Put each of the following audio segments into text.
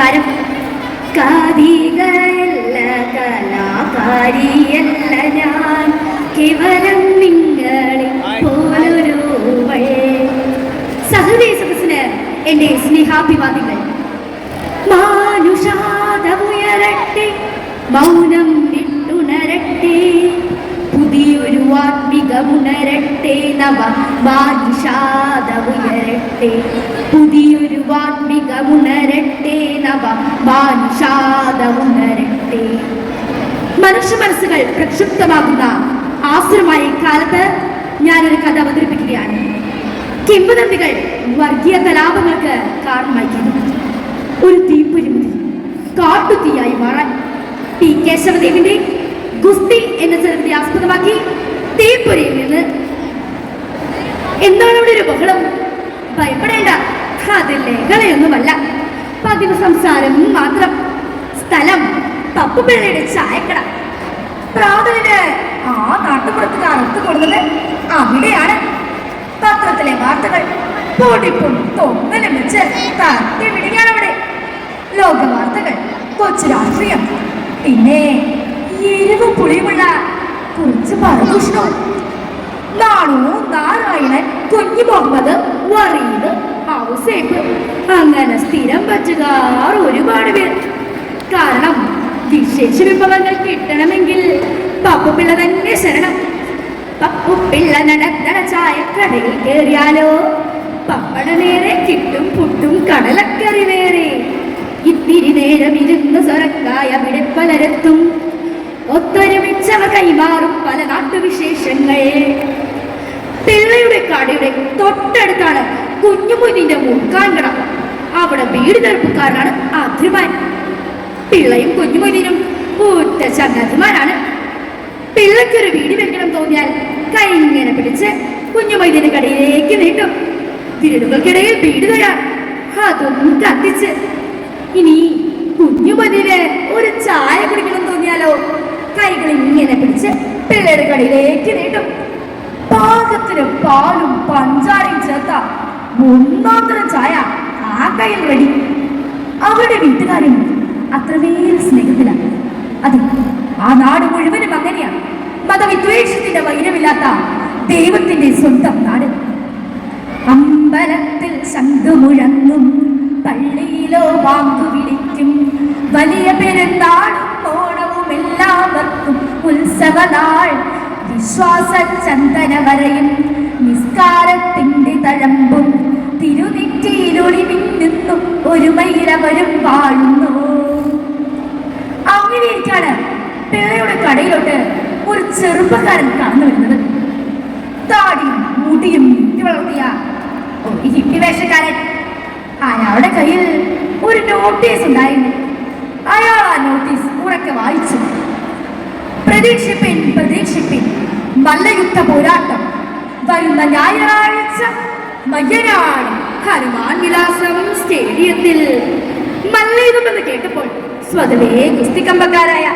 നമസ്കാരം കാതികയല്ല കലാകാരിയല്ല ഞാൻ. കേവലം നിങ്ങളെ പോലൊരു സഹൃദയ സദസ്സിന് എന്റെ സ്നേഹാഭിവാദികൾ മാനുഷാദമുയരട്ടെ മൗനം വിട്ടുണരട്ടെ പുതിയൊരു ആത്മികമുണരട്ടെ നവ മാനുഷാദമുയരട്ടെ പുതിയൊരു ആത്മികമുണരട്ടെ നവ മാനുഷാദമുണരട്ടെ മനുഷ്യ മനസ്സുകൾ പ്രക്ഷുബ്ധമാകുന്ന ആസുരമായ കാലത്ത് ഞാനൊരു കഥ അവതരിപ്പിക്കുകയാണ്. കിംവദന്തികൾ വർഗീയ കലാപങ്ങൾക്ക് കാരണമായിരുന്നു ഒരു തീപ്പൊരിമുതി കാട്ടുതീയായി മാറാൻ ടി കേശവദേവിന്റെ ഗുസ്തി എന്ന ചരിത്രത്തെ ആസ്പദമാക്കി തീപ്പൊരിയിൽ നിന്ന്. എന്താണ് അവിടെ ഒരു ബഹളം? ഭയപ്പെടേണ്ട. അതിൽ ലഹളയൊന്നുമല്ല പതിവ് സംസാരം മാത്രം. സ്ഥലം പപ്പുപിള്ളയുടെ ചായക്കട. പ്രാതലിന് ആ നാട്ടുപുറത്തുകാർ കൊടുത്തത് അവിടെയാണ് പത്രത്തിലെ വാർത്തകൾ. പൊടിപ്പും തൊങ്ങലും വെച്ച് തട്ടി വിടുകയാണ് അവിടെ. ലോക വാർത്തകൾ കൊച്ചു രാഷ്ട്രീയം പിന്നെ എരിവ് പുളിയുമുള്ള കുറച്ച് പരദൂഷണവും നാണു നാരായണൻ കുഞ്ഞു മുഹമ്മദ് വറീദ് ഔസേപ്പ് അങ്ങനെ സ്ഥിരം പറ്റുകാർ ഒരുപാട് പേർ. കാരണം വിശേഷ വിഭവങ്ങൾ കിട്ടണമെങ്കിൽ പപ്പുപിള്ള തന്നെ ശരണം. പപ്പുപിള്ള നടത്തണ ചായക്കടയിൽ കയറിയാലോ? പപ്പട നേരെ കിട്ടും പുട്ടും കടലക്കറി വേറെ ഇത്തിരി നേരം ഇരുന്ന് സ്വരക്കായ അവിടെ പലരെത്തും. ഒത്തൊരുമിച്ചവ കൈമാറും പല നാട്ടുവിശേഷങ്ങൾ. പിള്ളയുടെ കടയുടെ തൊട്ടടുത്താണ് കുഞ്ഞുമുന്നിന്റെ മുൻകാണ്ടണം അവിടെ വീട് തെറുപ്പുകാരനാണ് അധിമാൻ പിള്ളയും കുഞ്ഞുമുന്നിനും ഒറ്റ ചങ്ങാതിമാരാണ്. പിള്ളയ്ക്കൊരു വീട് വെക്കണം തോന്നിയാൽ കൈ ഇങ്ങനെ പിടിച്ച് കുഞ്ഞുമൈദിന്റെ കടയിലേക്ക് നീട്ടും. വിരലുകൾക്കിടയിൽ വീട് തരാ. അതൊന്നും കത്തിച്ച്. ഇനി കുഞ്ഞുമതിന് ഒരു ചായ കുടിക്കണം തോന്നിയാലോ? കൈകൾ ഇങ്ങനെ പിടിച്ച് പിള്ളയുടെ കടയിലേക്ക് നീട്ടും. പാകത്തിന് പാലും പഞ്ചാരയും ചേർത്ത. ഒന്നാന്തരം ചായ ആ കയ്യിൽ റെഡി അവരുടെ വീട്ടുകാരും അത്രമേൽ സ്നേഹത്തിലാണ് അതെ ആ നാട് മുഴുവനും അങ്ങനെയാണ്. മതവിദ്വേഷത്തിന്റെ വൈരമില്ലാത്ത ദൈവത്തിന്റെ സ്വന്തം നാട്. അമ്പലത്തിൽ ശംഖു മുഴങ്ങും പള്ളിയിലോ വാങ്ങു വിളിക്കും വലിയ പെരുന്നാളും ഓണവും എല്ലാവർക്കും ഉത്സവനാൾ. വിശ്വാസ ചന്ദന വരയും നിസ്കാരത്തിന്റെ തഴമ്പും തിരുനെറ്റിയിലൊളി മിന്നുന്നു ഒരു മൈലവരും വാഴുന്നു. അങ്ങനെ ഇരിക്കാണ് പിള്ളയുടെ കടയിലോട്ട് ഒരു ചെറുപ്പക്കാരൻ കടന്നു വരുന്നത്. താടിയും മുടിയും നീട്ടി വളർത്തിയ ഒരു ഹിപ്പി വേഷക്കാരൻ. അയാളുടെ കയ്യിൽ ഒരു നോട്ടീസ് ഉണ്ടായിരുന്നു. അയാൾ ആ നോട്ടീസ് ഉറക്കെ വായിച്ചു. പ്രതീക്ഷിപ്പിൻ പ്രതീക്ഷിപ്പിൻ മല്ലയുദ്ധ പോരാട്ടം. വരുന്ന ഞായറാഴ്ച മയ്യനാട് ഹനുമാൻ വിലാസം സ്റ്റേഡിയത്തിൽ. മല്ലയുദ്ധമെന്ന് കേട്ടപ്പോൾ സ്വതവേ ഗുസ്തിക്കമ്പക്കാരായ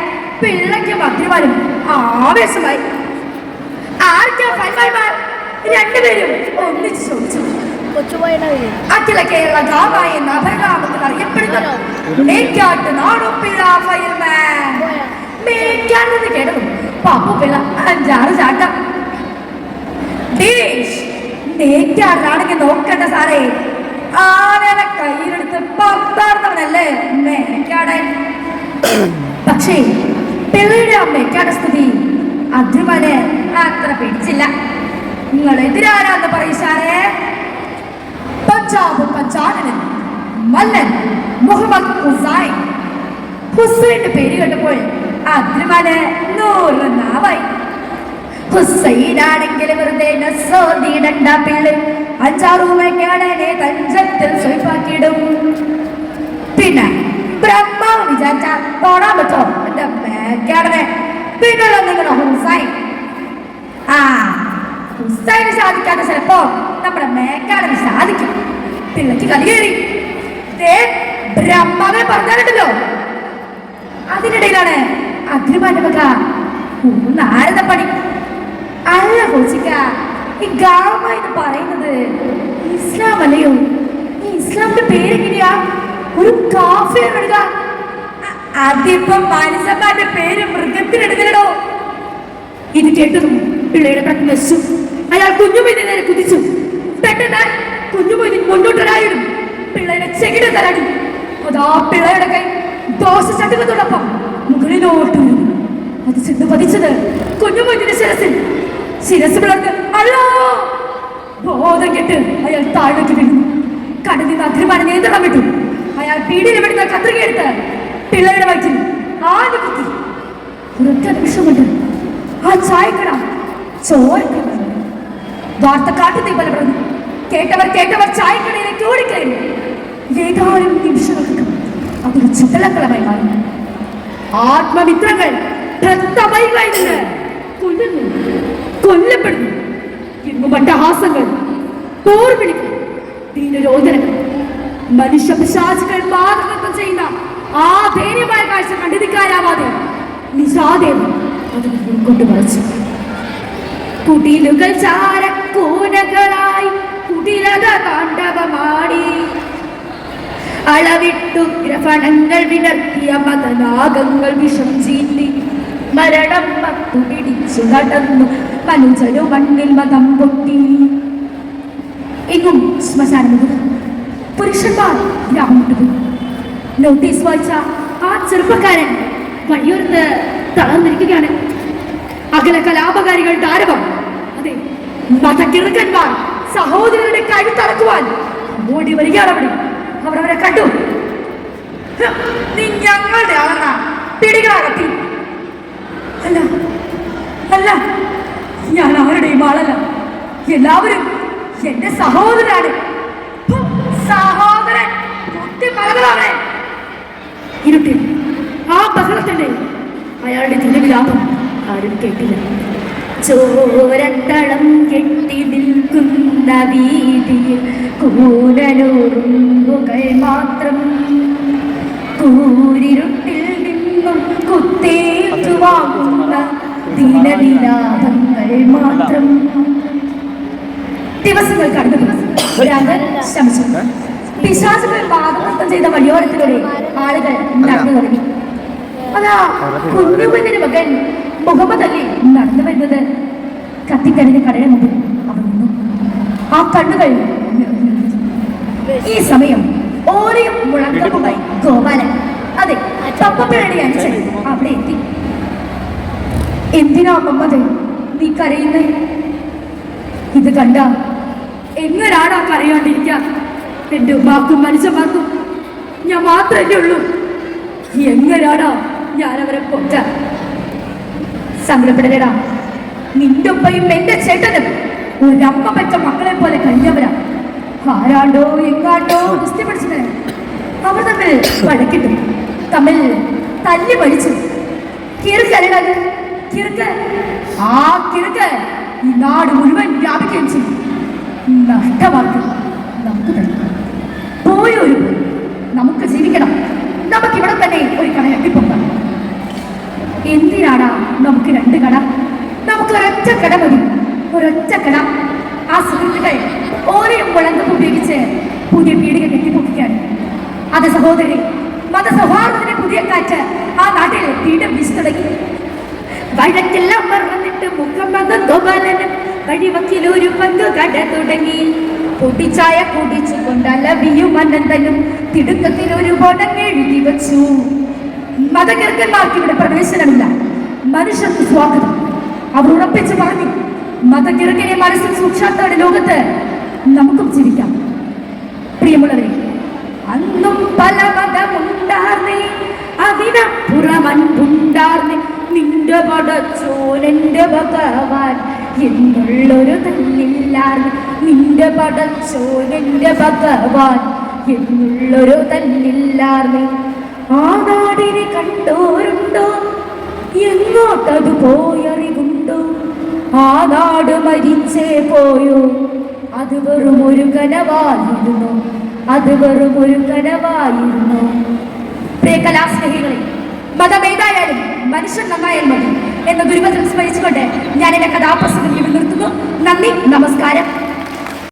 പിള്ളയ്ക്കും മന്ത്രിമാരും ആവേശമായി. രണ്ടുപേരും ഒന്നിച്ച് ചോദിച്ചു. അഖില കേരള ധാമ എന്ന അപരനാമത്തിൽ അറിയപ്പെടുന്ന കേട്ടതും പാപ്പു പിള്ള അഞ്ചാറ് ചാട്ടം. ഡേഷ് മേക്കാടിനാണെങ്കിൽ നോക്കണ്ട സാറേ. ആനയുടെ കയ്യിലെടുത്ത് പത്താർന്നവനല്ലേ മേക്കാടൻ പക്ഷേ പിള്ളയുടെ അമ്മയ്ക്കാണ് മേക്കാട സ്ഥിതി അധ്യമന് അത്ര പിടിച്ചില്ല. നിങ്ങൾ എതിരാരാന്ന് പറയും സാറേ. പഞ്ചാബ് പഞ്ചാബിന് മല്ലൻ മുഹമ്മദ് ഹുസൈൻ. ഹുസൈന്റെ പേര് കേട്ടപ്പോൾ നാവായി ഹുസൈനാണെങ്കിൽ വെറുതെ നസോദിടണ്ട പിള്ളി. അഞ്ചാറുമയ്ക്കാടനെ തഞ്ചത്തിൽ സ്വയ്പാക്കിയിടും പിന്നെ ബ്രഹ്മാവ് വിചാരിച്ച തൊടാൻ പറ്റോ എന്റെ മേക്കാടനെ പിന്നുള്ള നിങ്ങളുടെ ഹുസൈൻ. ആ ഹുസൈന് സാധിക്കാത്ത ചിലപ്പോ നമ്മുടെ മേക്കാടന് സാധിക്കും. പിള്ളക്ക് കളി കയറി. ദേ, ബ്രഹ്മാവെ പറഞ്ഞിട്ടുണ്ടല്ലോ അതിനിടയിലാണ് അഗ്രിമാന്റെ മക നാരദപ്പണി അല്ല കൊച്ചിക്ക ഈ എന്ന് പറയുന്നത് ഇസ്ലാം അല്ലയോ ഈ ഇസ്ലാമിന്റെ പേരെങ്ങനെയാ? ഒരു കാഫിറാണ് അതിപ്പം മനുഷ്യന്മാരുടെ പേര് മൃഗത്തിനെടുക്കലോ ഇത് കേട്ടതും പിള്ളയുടെ പെട്ടെന്ന് നശിച്ചു അയാൾ കുഞ്ഞുമൊയ്തിനെ നേരെ കുതിച്ചു. പെട്ടെന്ന് കുഞ്ഞുമൊയ്തിൻ മുന്നോട്ടൊരായിടും. പിള്ളയുടെ ചെകിട തരാടി അതാ പിള്ളയുടെ കൈ. ദോശ ചട്ടുകത്തോടൊപ്പം മുകളിലോട്ട് അത് ചെന്ന് പതിച്ചത് കുഞ്ഞുമൊയ്തിന്റെ ശിരസിൽ. ശിരസ് പിളർന്ന് അല്ലോ ബോധം കെട്ട് അയാൾ താഴേക്ക് വീണു. കടലിൽ നിന്ന് അഗ്രിമാന നിയന്ത്രണം വിട്ടു. അയാൾ പീടിയിൽ വിടുന്ന കത്രികയെടുത്ത് പിള്ളയുടെ വയറ്റിൽ ആദ്യ കുത്തി. ഒരൊറ്റ നിമിഷം കൊണ്ട് ആ ചായക്കട ചോരക്കട വാർത്ത കാട്ടുതീ പറഞ്ഞു കേട്ടവർ കേട്ടവർ ചായക്കടയിലേക്ക് ഓടിക്കഴിഞ്ഞു ഏതാനും നിമിഷങ്ങൾക്ക് അതൊരു ചുടലക്കളമായി മാറി. ആത്മമിത്രങ്ങൾ രക്തമയിലായി നിന്ന് കൊല്ലുന്നു കൊല്ലപ്പെടുന്നു. ഹാസങ്ങൾ പോർവിളികൾ ദീനരോധനങ്ങൾ മനുഷ്യ പിശാചുകൾ ചെയ്യുന്ന ആ ധൈര്യമായ കാഴ്ച കണ്ടിരിക്കാനാവാതെ നിശാദേവൻ അത് ഉൾക്കൊണ്ട് മറച്ചു കുടിലുകൾ ചാരക്കൂനകളായി കുടിലത താണ്ഡവമാടി. അളവിട്ടു ഗ്രഹണങ്ങൾ വിടർത്തിയ മതനാഗങ്ങൾ വിഷം ചീന്തി മരണം പത്തു പിടിച്ചു നടന്നു. മനുജനു മണ്ണിൽ മതം പൊട്ടി. എങ്ങും ശ്മശാനമുഖം പുരുഷന്മാർ ഗ്രാമം വിട്ടുപോയി നോട്ടീസ് വായിച്ച ആ ചെറുപ്പക്കാരൻ വഴിയൊരുന്ന് തളർന്നിരിക്കുകയാണ്. അകല കലാപകാരികൾ ആരവം അതെ മതക്കിറുക്കന്മാർ സഹോദരരുടെ കഴുത്തറക്കുവാൻ ഓടി വരികയാണ് അവിടെ. അവരവരെ കണ്ടു. നീ ഞങ്ങളുടെ ആളാ പിടികളകത്തി. അല്ല ഞാൻ ആരുടെയും ആളല്ല. എല്ലാവരും എന്റെ സഹോദരാണ് സഹോദരൻ ഇരുട്ടിൽ ആ ബഹളത്തിന്റെ അയാളുടെ തിരുവിലാപം ആരും കേട്ടില്ല. ചോരത്തളം കെട്ടി നിൽക്കുന്ന വീതിയിൽ കൂരലൂറുമ്പുകൾ മാത്രം. കൂരിരുട്ടിൽ നിന്നും കുത്തേറ്റുവാങ്ങുന്ന ദിനവിലാപങ്ങൾ മാത്രം. ദിവസങ്ങൾ കടന്നു ഭ്രാന്തൻ ശമിച്ചു പിശാചുകൾ പാദനൃത്തം ചെയ്ത വഴിയോരത്തിലൂടെ ആളുകൾ നടന്നു തുടങ്ങി. അതാ കുഞ്ഞുകുഞ്ഞിന് മകൻ മുഹമ്മദ് അലി നടന്നു വരുന്നത് കത്തിക്കഴിഞ്ഞ കടയുടെ മുമ്പിൽ അവർ നിന്നു. ആ കണ്ണുകൾ. ഈ സമയം ഓരയും മുഴക്കവുമായി ഗോപാലൻ. അതെ പപ്പപ്പിഴയുടെ അനുസരി അവിടെ എത്തി. എന്തിനാ മുഹമ്മദ് നീ കരയുന്നേ? ഇത് കണ്ട എങ്ങനാടാ കരയാണ്ടിരിക്ക? എന്റെ ഉമ്മാക്കും മനുഷ്യന്മാർക്കും ഞാൻ മാത്രമേ ഉള്ളൂ. എങ്ങനാടാ ഞാൻ അവരെ കൊറ്റ സങ്കടപ്പെടലടാ. നിന്റെ ഉപ്പയും എന്റെ ചേട്ടനും ഒരമ്മ പറ്റ മക്കളെ പോലെ കഴിഞ്ഞവരാ. ആരാണ്ടോ എങ്ങാണ്ടോ കുസ്തി പഠിച്ചത് അവർ തമ്മിൽ വഴക്കിട്ടു തമ്മിൽ തല്ലി പഠിച്ചു കിറുക്കല്ലത് കിറുക്ക് ആ കിറുക്ക് ഈ നാട് മുഴുവൻ വ്യാപിക്കുകയും ചെയ്യും. നഷ്ടമാർക്കും നമുക്ക് തന്നെ പോയൊരു നമുക്ക് ജീവിക്കണം. നമുക്ക് ഇവിടെ തന്നെ ഒരു കട കെട്ടിപ്പോകാം എന്തിനാടാ നമുക്ക് രണ്ട് കട? നമുക്ക് ഒരൊറ്റ കട മതി. ഒരൊറ്റ കട. ആ സുഹൃത്തുക്കൾ ഓരോ മുഴങ്കം ഉപയോഗിച്ച് പുതിയ വീടുകൾ കെട്ടിപ്പൊക്കിക്കാൻ. അത് സഹോദരി മതസൗഹാർദ്ദത്തിന്റെ പുതിയ കാറ്റ് ആ നാട്ടിൽ വീണ്ടും വീശി തുടങ്ങി. വഴക്കെല്ലാം മറന്നിട്ട് മുഖം വന്ന ഗോപാലനും വഴിവക്കിലൊരു പങ്ക് കട തുടങ്ങി. കുടിച്ചായ കുടിച്ചു കൊണ്ട് അലവിയും അനന്തനും തിടുക്കത്തിൽ ഒരു ബോധം എഴുതി വച്ചു. മതകർക്കന്മാർക്ക് ഇവിടെ പ്രവേശനമില്ല. മനുഷ്യർക്ക് സ്വാഗതം. അവർ ഉറപ്പിച്ചു പറഞ്ഞു മതകിറക്കിനെ മനസ്സിൽ സൂക്ഷിക്കാത്ത ലോകത്ത് നമുക്കും ജീവിക്കാം. പ്രിയമുള്ളവരെ അന്നും പല മതമുണ്ടാർന്നേ അതിനപ്പുറമൻപുണ്ടാർന്നേ നിന്റെ പടച്ചോനെന്റെ ഭഗവാൻ എന്നുള്ളൊരു തന്നില്ലാൻ നിന്റെ പടച്ചോനെന്റെ ഭഗവാൻ എന്നുള്ളൊരു തന്നില്ലാർ ആ നാടിനെ കണ്ടോരുണ്ടോ? എങ്ങോട്ടത് പോയറിവുണ്ടോ? ആ നാട് മരിച്ചേ പോയോ? അത് വെറും ഒരു കനവായിരുന്നു. അത് വെറും ഒരു കനവായിരുന്നു. പ്രിയ കലാസ്നേഹികളെ മതമേതായാലും മനുഷ്യൻ നന്നായാൽ മതി എന്ന ദുരിതം സ്മരിച്ചുകൊണ്ട് ഞാൻ എന്റെ കഥാപ്രസംഗം ഇവിടെ നിർത്തുന്നു. നന്ദി നമസ്കാരം.